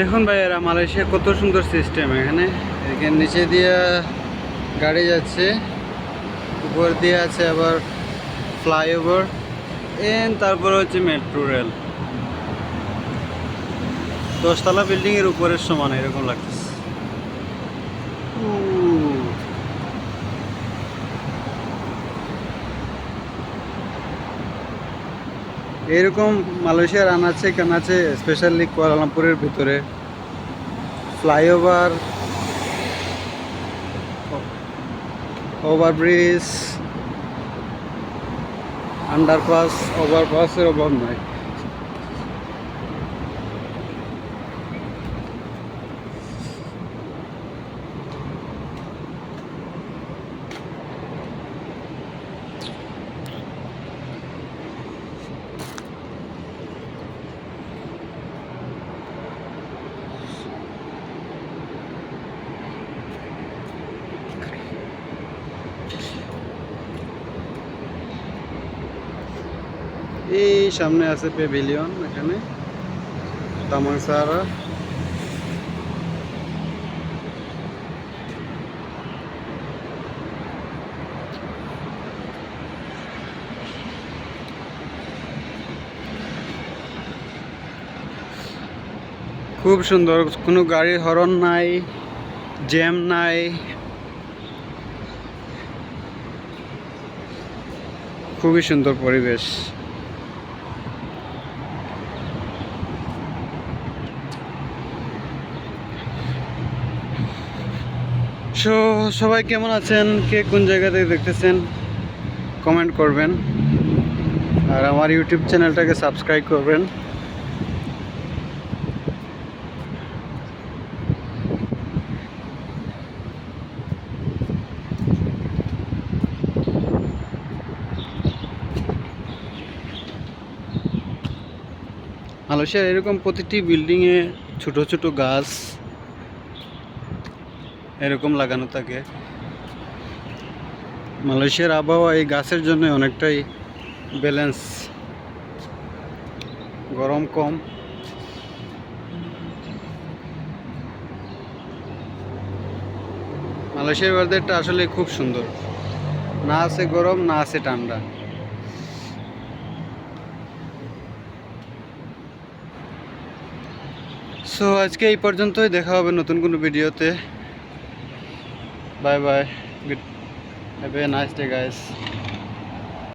দেখুন ভাই এরা মালয়েশিয়া কত সুন্দর সিস্টেম এখানে। এখানে নিচে দিয়ে গাড়ি যাচ্ছে উপর দিয়ে আছে আবার ফ্লাইওভার এন তারপর হচ্ছে মেট্রো রেল দশতলা বিল্ডিং এর উপরের সমান এরকম লাগতেছে। এরকম মালয়েশিয়ার আনাচে কানাচে স্পেশালি কুয়ালালামপুরের ভিতরে ফ্লাইওভার ওভারব্রিজ আন্ডারপাস ওভারপাসের অভাব নাই। এই সামনে আছে পেভিলিয়ন এখানে। তামাংসারা খুব সুন্দর, কোনো গাড়ির হরন নাই জ্যাম নাই। খুবই সুন্দর পরিবেশ। সো, সবাই কেমন আছেন? কে কোন জায়গা থেকে দেখতেছেন? কমেন্ট করবেন। আর আমার ইউটিউব চ্যানেলটাকে সাবস্ক্রাইব করবেন। মালয়েশিয়ার এরকম প্রতিটি বিল্ডিংয়ে ছোট ছোট গাছ এরকম লাগানো থাকে। মালয়েশিয়ার আবহাওয়া এই গাছের জন্য অনেকটাই ব্যালেন্স গরম কম। মালয়েশিয়ার ওয়েদারটা আসলে খুব সুন্দর। না আছে গরম, না আছে ঠান্ডা। সো আজকে এই পর্যন্তই, দেখা হবে নতুন কোনো ভিডিওতে bye bye. Good. Have a nice day guys.